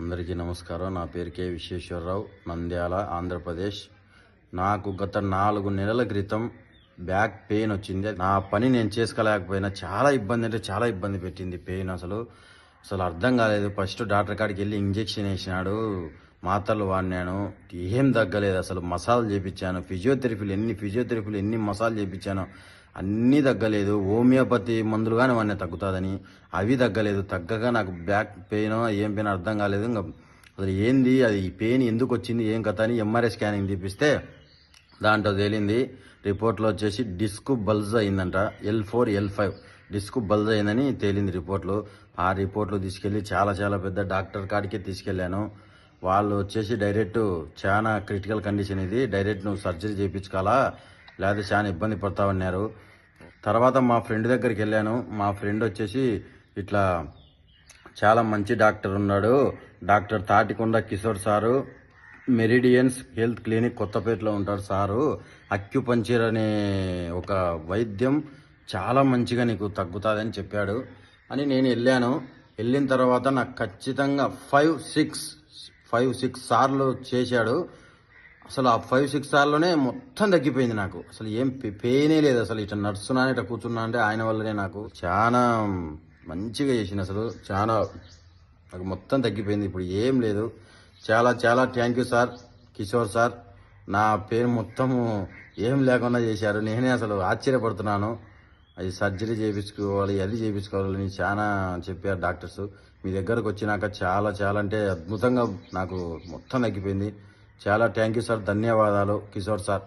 అందరికీ నమస్కారం. నా పేరు కే. విశ్వేశ్వరరావు నంద్యాల ఆంధ్రప్రదేశ్. నాకు గత నాలుగు నెలల క్రితం బ్యాక్ పెయిన్ వచ్చింది. నా పని నేను చేసుకోలేకపోయినా చాలా ఇబ్బంది అంటే చాలా ఇబ్బంది పెట్టింది పెయిన్ అసలు. అసలు అర్థం కాలేదు. ఫస్ట్ డాక్టర్ కాడికి వెళ్ళి ఇంజెక్షన్ వేసినాడు. మాత్రలు వాడినాను. ఏం తగ్గలేదు అసలు. మసాజ్ చేపించాను. ఫిజియోథెరపీలు ఎన్ని ఫిజియోథెరపీలు ఎన్ని మసాజ్ చేపించాను అన్నీ తగ్గలేదు. హోమియోపతి మందులు కానీ వాడిని తగ్గుతుందని. అవి తగ్గలేదు. తగ్గగా నాకు బ్యాక్ పెయిన్ ఏం పెయిన్ అర్థం కాలేదు. ఇంకా అసలు ఏంది? అది ఈ పెయిన్ ఎందుకు వచ్చింది? ఏం కథ అని ఎంఆర్ఐ స్కానింగ్ తీపిస్తే దాంట్లో తేలింది. రిపోర్ట్లో వచ్చేసి డిస్క్ బల్జ్ అయిందంట. L four L five disc bulge అయిందని తేలింది రిపోర్ట్లు. ఆ రిపోర్ట్లు తీసుకెళ్ళి చాలా చాలా పెద్ద డాక్టర్ కాడికే తీసుకెళ్ళాను. వాళ్ళు వచ్చేసి డైరెక్ట్ చాలా క్రిటికల్ కండిషన్ ఇది. డైరెక్ట్ నువ్వు సర్జరీ చేయించుకోవాలా? లేకపోతే చాలా ఇబ్బంది పడతావన్నారు తర్వాత మా ఫ్రెండ్ దగ్గరికి వెళ్ళాను. మా ఫ్రెండ్ వచ్చేసి ఇట్లా చాలా మంచి డాక్టర్ ఉన్నాడు. Doctor Tatikonda Kishore sir. Meridians health clinic కొత్తపేటలో ఉంటాడు సారు. అక్యుపంచర్ అనే ఒక వైద్యం చాలా మంచిగా నీకు తగ్గుతుందని చెప్పాడు. అని నేను వెళ్ళాను. వెళ్ళిన తర్వాత నాకు ఖచ్చితంగా ఫైవ్ సిక్స్ ఫైవ్ సిక్స్ సార్లు చేశాడు. అసలు ఆ ఫైవ్ సిక్స్ సార్లోనే మొత్తం తగ్గిపోయింది నాకు. అసలు ఏం పె- పెయినే లేదు అసలు. ఇట్లా నడుస్తున్నాను ఇట్లా కూర్చున్నా అంటే ఆయన వల్లనే నాకు. చాలా మంచిగా చేసింది అసలు. చాలా నాకు మొత్తం తగ్గిపోయింది. ఇప్పుడు ఏం లేదు. చాలా చాలా thank you sir Kishore sir నా పేరు మొత్తము ఏం లేకుండా చేశారు. నేనే అసలు ఆశ్చర్యపడుతున్నాను. అది సర్జరీ చేయించుకోవాలి అది చేయించుకోవాలని చాలా చెప్పారు డాక్టర్స్. మీ దగ్గరకు వచ్చినాక చాలా చాలా అంటే అద్భుతంగా నాకు మొత్తం తగ్గిపోయింది చాలా థ్యాంక్ యూ సార్ ధన్యవాదాలు కిషోర్ సార్.